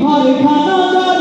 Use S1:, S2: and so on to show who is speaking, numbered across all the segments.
S1: ঘরে খানাদার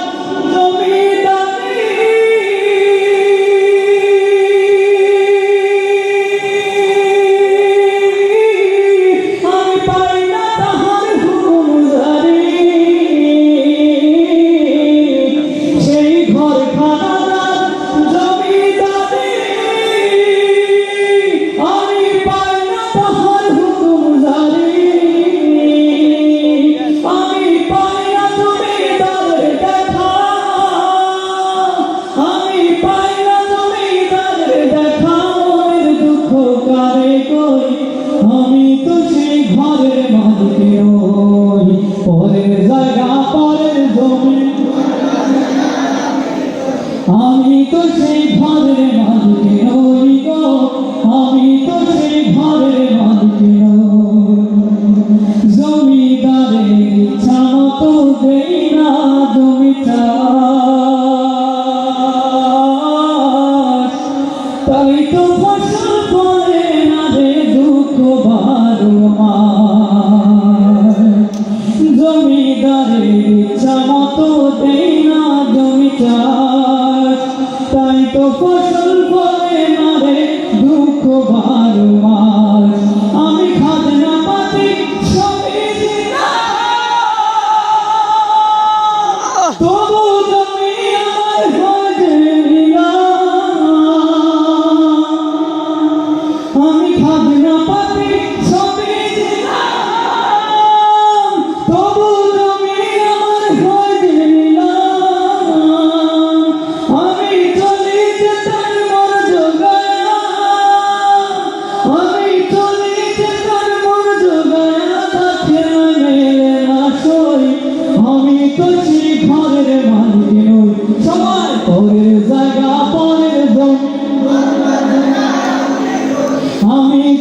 S1: তো সেই ভয় তো ফসল ফলে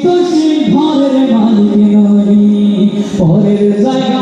S1: তো সে ঘরের মালিক নয় পরের জায়গা